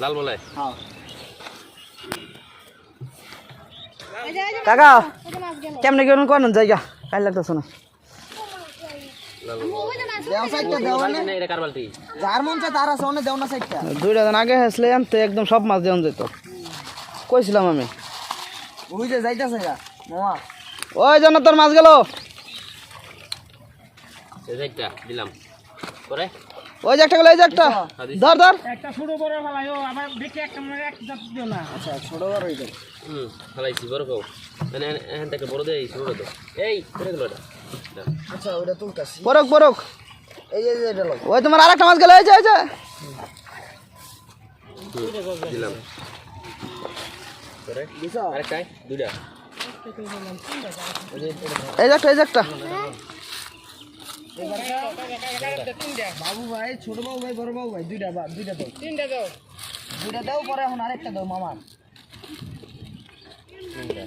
লাল বলে। হ্যাঁ। কাকা কেমনে কেমন কোন জায়গা কাল লাগতেছ না লাল দেও সাইডটা দেও মানে। বলে এটা কার বালতি? যার মন চায় তার আছে দেও না সাইডটা। দুইটা দিন আগে হেসলে আনতে একদম সব মাছ দেওয়া যেত। কইছিলাম আমি। ওই যে যাইতাছে গা মামা ওই জন্য তোর মাছ গেল। এই যে একটা দিলাম। করে ওই যে একটা গেল এই যে একটা। ধর ধর। একটা ছোট বড় ফেলাই ও আবার দেখে একটা মানে এক জাত দিও না। আচ্ছা ছোট বড় হইতে হুম ফেলাইছি বড় কও মানে এখান থেকে বড় দেই শুরু তো এই করে গেল এটা। আচ্ছা ওটা তুলতাছি। পরক পরক এই যে এটা লগ ওই তোমার আরেকটা মাছ গেল এই যে এই যে। দিলাম। করে দিছ? আরেকটাই দুইটা। এই যে একটা এই যে একটা। বাবু ভাই ছোট বাবু ভাই বড় বাবু ভাই দুইটা বা দুইটা দাও। তিনটা দাও। দুইটা দাও পরে এখন আরেকটা দাও মামা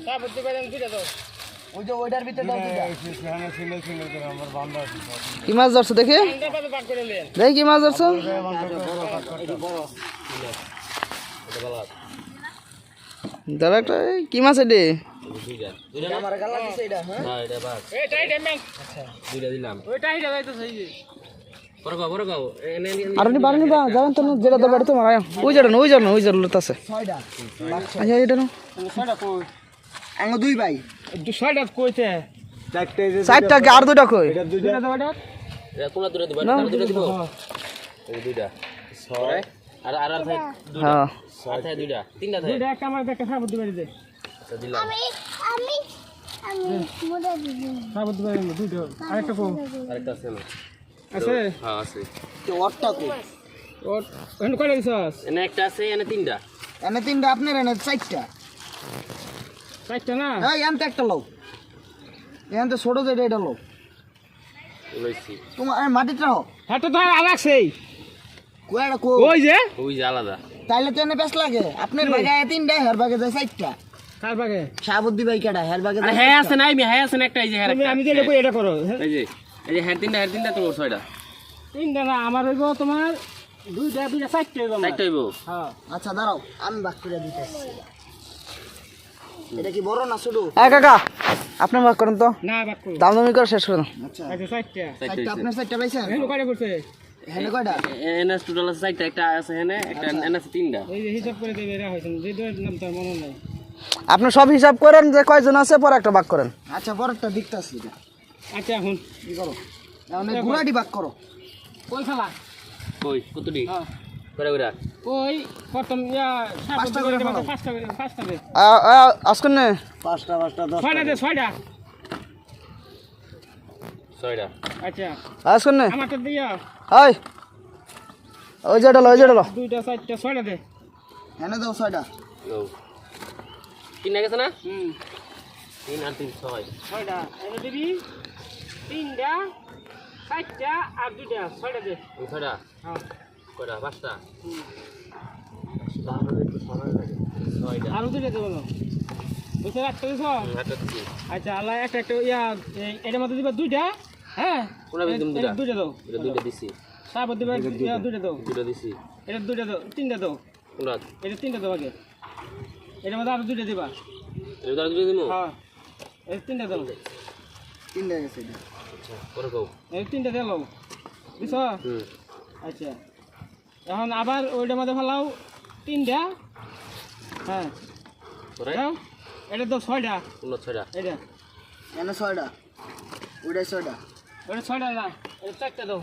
তারপর দিবে দুইটা দাও। ওই যে ওইটার ভিতরে দাও দুইটা। কি মাছ ধরছো দেখি? দেখি কি মাছ ধরছো? ধর একটা কি মাছ এটি? দুইটা। আমার গালা দিছে এটা হ্যাঁ? হ্যাঁ এটা বাস এই টাইট এমন দুইটা দিলাম। ওই টাইট যাইতো সেই যে। বড় কও বড় কও এনে এনে- আর নি বাড়ি বা যাবেন তো যেটা তো তোমার আয়। ওই জন্য ওই জন্য ওই জন্য আছে আচ্ছা এটা নো। ছয়টা দুই ভাই। ছয়টা কইতে। চারটা কি আর দুটা কই? দুইটা। দুইটা দিবা? এটা দুইটা দিব? এই দুইটা। ছয়। আর আর আর দুইটা। হ্যাঁ। দুইটা। তিনটা দুইটা একটা আমার একটা সাবুত দিবে দে আচ্ছা দিলাম সাবুত দিবে দুইটা আরেকটা কো আরেকটা আছে না আছে হ্যাঁ আছে তো ওরটা কো ও এন কইলে দিছস এনে একটা আছে এনে তিনটা এনে তিনটা আপনার এনে চারটা চারটা না এই এনতে একটা লও এনতে ছোট যেটা এটা লও লইছি তোমার এই মাটিটা হোক হাতে তো আর লাগছেই কোয়াটা কো ওই যে ওই যে আলাদা তাইলে তো এনে বেশ লাগে আপনার বাগে আয় তিনটা হের বাগে যায় চারটা কার বাগে? শাহাবুদ্দি ভাই কেডা? হের বাগে হ্যাঁ আছে নাই হ্যাঁ আছে না একটা এই যে হ্যাঁ আমি দিলে কই এটা করো। এই যে এই যে হ্যাঁ তিনটা হ্যাঁ তিনটা তোমার ছয়টা। তিনটা না আমার হইব তোমার দুইটা দুইটা চারটে হইব আমার। হইব? হ্যাঁ। আচ্ছা দাঁড়াও আমি বাক করে দিতেছি। এটা কি বড় না ছোট? হ্যাঁ কাকা আপনি ভাগ করেন তো। না দাম দামি করে শেষ করে আচ্ছা। আচ্ছা চারটা। চারটা চারটা আপনার চারটা পাইছেন? এন কয়টা করছে? হেনে কয়টা? এনএস টোটাল আছে চারটা একটা আছে এনে একটা এনে তিনটা। এই হিসাব করে দেবে এরা হয়েছে। যে দুয়ের নাম তার মনে নাই। আপনি সব হিসাব করেন যে কয়জন আছে পরে একটা ভাগ করেন। আচ্ছা বড়টা দেখতাছি এটা। আচ্ছা এখন। কি করো? এখন গুড়াটি বাক করো। কই খেলা কই কতটি? হ্যাঁ। করে করে ওই প্রথম ইয়া পাঁচটা করে পাঁচটা করে পাঁচটা দে আসকেন নে। পাঁচটা পাঁচটা ছয়টা দে ছয়টা। ছয়টা। আচ্ছা। আসকেন নে। আমারটা দিয়া। হাই ওই যে ডালো ওই যে ডালো দুইটা চারটা ছয়টা দে। হেনে দাও ছয়টা। তিনটা গেছে না? হুম। তিন আর তিন ছয়। ছয়টা। এটা দিবি? তিনটা চারটা আর দুইটা। ছয়টা দে। ছয়টা? হ্যাঁ। কয়টা? পাঁচটা? আরও দেবো বুঝতে একটা আচ্ছা আল্লাহ ইয়া এই- এটার মধ্যে দিবা দুইটা হ্যাঁ? দুইটা? দাও। দুইটা দিছি তারপর দিবা দুইটা দাও। দুইটা দিছি এটা দুইটা দাও তিনটা দাও। এটা তিনটা দাও আগে। এটার মধ্যে আরও দুইটা দিবা। এটা আর দুইটা দিমু? হ্যাঁ। এটা তিনটা দাও তিনটা গেছে এটা। আচ্ছা পরে কও। এটা তিনটা দিলাম দিছ হুম। আচ্ছা। এখন আবার ওইটার মধ্যে ফেলাও। তিনটা। হ্যাঁ। পরে? দাও এটা দাও ছয়টা। কোন ছয়টা। এটা। এনে ছয়টা? ওইটাই ছয়টা। ওটা ছয়টা না এটা চারটা দাও